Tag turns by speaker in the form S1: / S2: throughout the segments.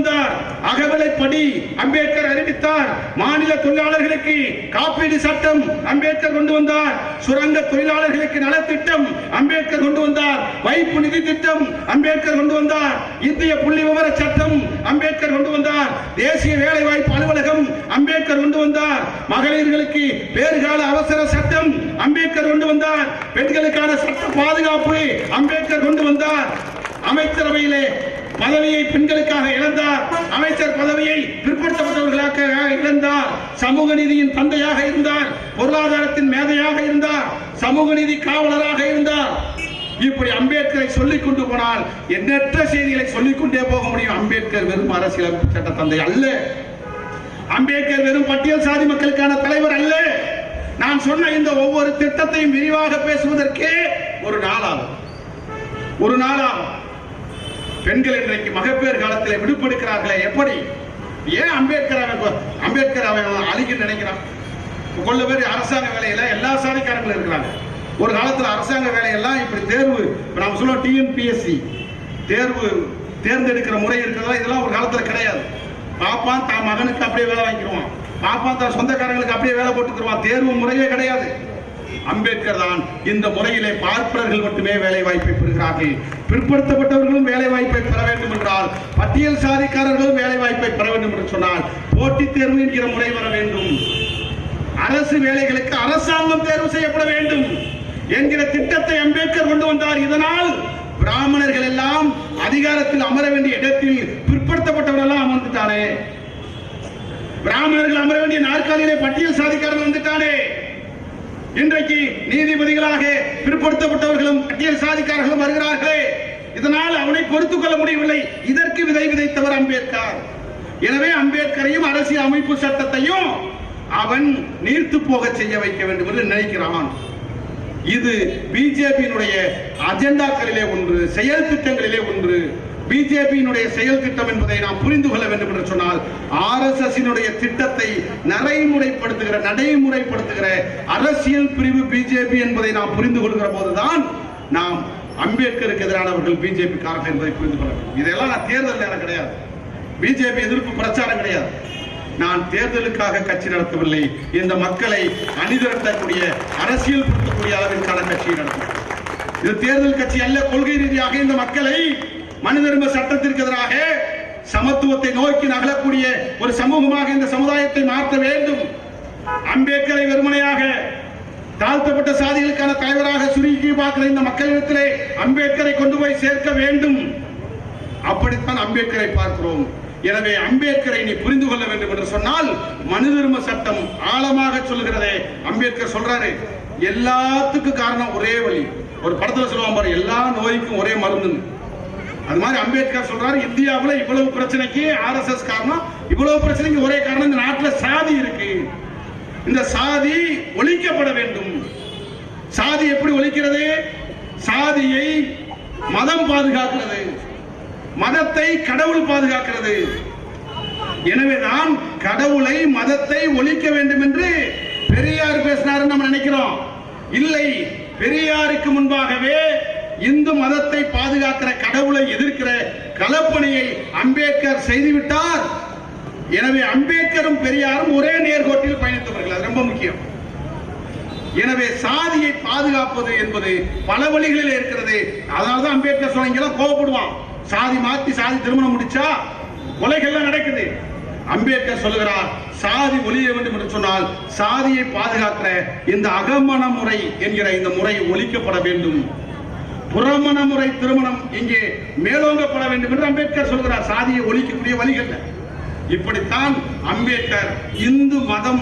S1: வந்தார். அகவலைப்படி அம்பேத்கர் அறிவித்தார். மாநில தொழிலாளர்களுக்கு காப்பீடு சட்டம் அம்பேத்கர் கொண்டு வந்தார். சுரங்க தொழிலாளர்களுக்கு நலத்திட்டம் அம்பேத்கர் கொண்டு வந்தார். வைப்பு நிதி திட்டம் அம்பேத்கர் கொண்டு வந்தார். இந்திய புள்ளி விவர சட்டம் அம்பேத்கர் கொண்டு வந்தார். தேசிய வேலை வாய்ப்பு அலுவலகம் அம்பேத்கர் கொண்டு வந்தார். மகளிர்களுக்கு பேறுகால அவசர சட்டம் அம்பேத்கர் கொண்டு வந்தார். பெண்களுக்கான சட்ட பாதுகாப்பு அம்பேத்கர் கொண்டு வந்தார். அமைச்சரவையிலே பதவியை பெண்களுக்காக இழந்தார் அமைச்சர் பதவியை பிற்படுத்தப்பட்டவர்களாக இழந்தார் சமூக நீதியின் தந்தையாக இருந்தார் பொருளாதாரத்தின் மேதையாக இருந்தார் சமூக நீதி காவலராக இருந்தார். இப்படி அம்பேத்கரை சொல்லிக் கொண்டு போனால் எண்ணற்ற செய்திகளை சொல்லிக் கொண்டே போக முடியும். அம்பேத்கர் வெறும் அரசியலமைப்பு சட்ட தந்தை அல்ல. அம்பேத்கர் வெறும் பட்டியல் சாதி மக்களுக்கான தலைவர் அல்ல. நான் சொன்ன இந்த ஒவ்வொரு திட்டத்தையும் விரிவாக பேசுவதற்கே ஒரு நாளாகும் ஒரு நாளாகும் பெண்கள் இன்றைக்கு மகப்பேறு காலத்தில் விடுப்பெடுக்கிறார்களே எப்படி? ஏன் அம்பேத்கர் அவன் அம்பேத்கர் அவன் அழிக்க நினைக்கிறான் கொள்ள பேர் அரசாங்க வேலையில எல்லா சாதிக்காரங்களும் இருக்கிறாங்க. ஒரு காலத்தில் அரசாங்க வேலையெல்லாம் இப்படி தேர்வு இப்போ நம்ம சொல்லுவோம் டிஎன்பிஎஸ்சி தேர்வு தேர்ந்தெடுக்கிற முறை இருக்கிறதா? இதெல்லாம் ஒரு காலத்தில் கிடையாது. பாப்பான் தான் மகனுக்கு அப்படியே வேலை வாங்கிடுவான் பாப்பான் தான் சொந்தக்காரங்களுக்கு அப்படியே வேலை போட்டுக்கிடுவான். தேர்வு முறையே கிடையாது. அம்பேத்கர் தான் இந்த முறையிலே பார்ப்பனர்கள் மட்டுமே வேலை வாய்ப்பை பெறுகிறார்கள். பிற்படுத்தப்பட்டவர்களும் வேலை வாய்ப்பை பெற வேண்டும் என்றால் பட்டியல் சாதிக்காரர்களும் வேலை வாய்ப்பை பெற வேண்டும் என்று சொன்னால் போட்டித் தேர்வு என்கிற முறை வர வேண்டும். அரசு வேலைகளுக்கு அரசாங்கம் தேர்வு செய்யப்பட வேண்டும் என்கிற திட்டத்தை அம்பேத்கர் கொண்டு வந்தார். இதனால் பிராமணர்கள் எல்லாம் அதிகாரத்தில் அமர வேண்டிய இடத்தில் பிற்படுத்தப்பட்டவர்கள் எல்லாம் அமர்ந்துட்டானே பிராமணர்கள் அமர வேண்டிய நாற்காலியிலே பட்டியல் சாதிக்காரர்கள் வந்துட்டானே இன்றைக்கு நீதிபதிகளாக பிற்படுத்தப்பட்டவர்களும் பட்டியல் சாதிக்காரர்களும் வருகிறார்களே. இதனால் அவனை பொறுத்துக் கொள்ள முடியவில்லை. இதற்கு விதை விதைத்தவர் அம்பேத்கர். எனவே அம்பேத்கரையும் அரசியல் அமைப்பு சட்டத்தையும் அவன் நீர்த்து போக செய்ய வைக்க வேண்டும் என்று நினைக்கிறான். இது பிஜேபியினுடைய அஜெண்டாக்களிலே ஒன்று செயல் திட்டங்களிலே ஒன்று. பிஜேபியினுடைய செயல் திட்டம் என்பதை நாம் புரிந்து கொள்ள வேண்டும் என்று சொன்னால் ஆர்எஸ்எஸ்னுடைய திட்டத்தை நடைமுறைப்படுத்துகிற நடைமுறைப்படுத்துகிற அரசியல் பிரிவு பிஜேபி என்பதை நாம் புரிந்து கொள்கிற போதுதான் நாம் அம்பேத்கருக்கு எதிரானவர்கள் பிஜேபி காரணம் என்பதை புரிந்து கொள்ள வேண்டும். இதெல்லாம் நான் தேர்தல் எனக்கு கிடையாது. பிஜேபி எதிர்ப்பு பிரச்சாரம் கிடையாது. நான் தேர்தலுக்காக கட்சி நடத்தவில்லை இந்த மக்களை அணிதிரட்டக்கூடிய அரசியல் படுத்தக்கூடிய அளவிற்கான கட்சியை நடத்தும் இது தேர்தல் கட்சி அல்ல கொள்கை ரீதியாக இந்த மக்களை மனிதர்ம சட்டத்திற்கு எதிராக சமத்துவத்தை நோக்கி நகலக்கூடிய ஒரு சமூகமாக இந்த சமுதாயத்தை மாற்ற வேண்டும். அம்பேத்கரை வெறுமனையாக தாழ்த்தப்பட்ட சாதிகளுக்கான தலைவராக சுருக்கி பார்க்கிற இந்த மக்களிடத்திலே அம்பேத்கரை கொண்டு போய் சேர்க்க வேண்டும். அப்படித்தான் அம்பேத்கரை பார்க்கிறோம். எனவே அம்பேத்கரை நீ புரிந்து கொள்ள வேண்டும் என்று சொன்னால் மனுதர்ம சட்டம் ஆழமாக சொல்லுகிறதே. அம்பேத்கர் சொல்றாரு எல்லாத்துக்கும் காரணம் ஒரே வழி. ஒரு படத்துல சொல்லுவாங்க எல்லா நோய்க்கும் ஒரே மருந்து அது மாதிரி அம்பேத்கர் சொல்றாரு இந்தியாவில் இவ்வளவு பிரச்சனைக்கு ஆர்எஸ்எஸ் காரணம் இவ்வளவு பிரச்சனைக்கு ஒரே காரணம் இந்த நாட்டில் சாதி இருக்கு. இந்த சாதி ஒழிக்கப்பட வேண்டும். சாதி எப்படி ஒழிக்கிறது? சாதியை மதம் பாதுகாக்கிறது. மதத்தை கடவுள் பாதுகாக்கிறது. எனவேதான் கடவுளை மதத்தை ஒழிக்க வேண்டும் என்று பெரியார் பேசினார் நம்ம நினைக்கிறோம். இல்லை பெரியாருக்கு முன்பாகவே இந்து மதத்தை பாதுகாக்கிற கடவுளை எதிர்க்கிற கலப்பணியை அம்பேத்கர் செய்துவிட்டார். எனவே அம்பேத்கரும் பெரியாரும் ஒரே நேர்கோட்டில் பயணித்தவர்கள். அது ரொம்ப முக்கியம். எனவே சாதியை பாதுகாப்பது என்பது பல வழிகளில் இருக்கிறது. அதாவது அம்பேத்கர் சொன்னீங்க கோவப்படுவான். சாதி மாத்தி சாதி திருமணம் முடிச்சா கொலைகள்லாம் நடக்குது. அம்பேத்கர் சொல்லுகிறார் சாதி ஒழிய வேண்டும் என்று சொன்னால் சாதியை பாதுகாக்கிற இந்த அகமண முறை என்கிற இந்த முறை ஒழிக்கப்பட வேண்டும். புறமண முறை திருமணம் இங்கே மேலோங்கப்பட வேண்டும் என்று அம்பேத்கர் சொல்கிறார். சாதியை ஒழிக்கக்கூடிய வழிகள் இப்படித்தான் அம்பேத்கர் இந்து மதம்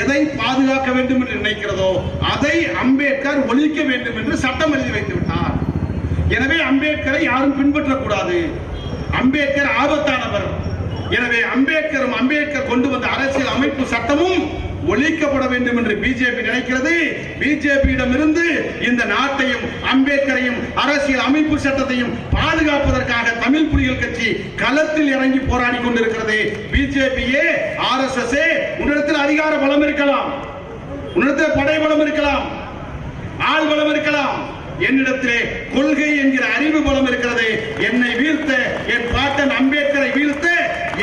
S1: எதை பாதுகாக்க வேண்டும் என்று நினைக்கிறதோ அதை அம்பேத்கர் ஒழிக்க வேண்டும் என்று சட்டம் எழுதி வைத்து விட்டார். எனவே அம்பேத்கரை யாரும் பின்பற்றக்கூடாது. அம்பேத்கர் ஆபத்தானவர். எனவே அம்பேத்கரும் அம்பேத்கர் கொண்டு வந்த அரசியல் அமைப்பு சட்டமும் ஒழிக்கப்பட வேண்டும் என்று பிஜேபி நினைக்கிறது. பிஜேபியிடம் இருந்து இந்த நாட்டையும் அம்பேத்கரையும் அரசியல் அமைப்பு சட்டத்தையும் பாதுகாப்பதற்காக தமிழ் புலிகள் கட்சி களத்தில் இறங்கி போராடி கொண்டிருக்கிறது. பிஜேபியே ஆர் எஸ் எஸ் உன்னிடத்தில் அதிகார பலம் இருக்கலாம். உன்னிடத்தில் படை பலம் இருக்கலாம். ஆள் பலம் இருக்கலாம். என்னிடத்திலே கொள்கை என்கிற அறிவு பலம் இருக்கிறது. என்னை வீழ்த்த என் பாட்டன் அம்பேத்கரை வீழ்த்த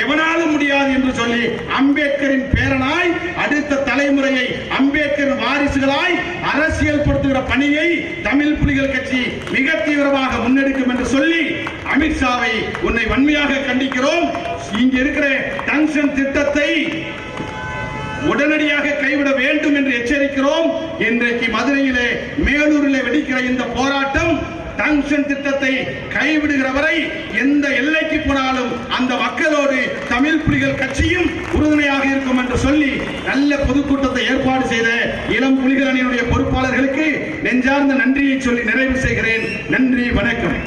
S1: எவனாலும் முடியாது என்று சொல்லி அம்பேத்கரின் பேரனாய் அடுத்த தலைமுறையை அம்பேத்கரின் வாரிசுகளாய் அரசியல் படுத்துகிற பணியை தமிழ் புலிகள் கட்சி மிக தீவிரமாக முன்னெடுக்கும் என்று சொல்லி அமித்ஷாவை உன்னை வன்மையாக கண்டிக்கிறோம். இங்க இருக்கிற டங்ஷன் திட்டத்தை உடனடியாக கைவிட வேண்டும் என்று எச்சரிக்கிறோம். இன்றைக்கு மதுரையிலே மேலூரிலே வெடிக்கிற இந்த போராட்டம் சாங்ஷன் திட்டத்தை கைவிடுகிற வரை எந்த எல்லைக்கு போனாலும் அந்த மக்களோடு தமிழ் புலிகள் கட்சியும் உறுதுணையாக இருக்கும் என்று சொல்லி நல்ல பொதுக்கூட்டத்தை ஏற்பாடு செய்த இளம் புலிகள் அணியினுடைய பொறுப்பாளர்களுக்கு நெஞ்சார்ந்த நன்றியை சொல்லி நிறைவு செய்கிறேன். நன்றி வணக்கம்.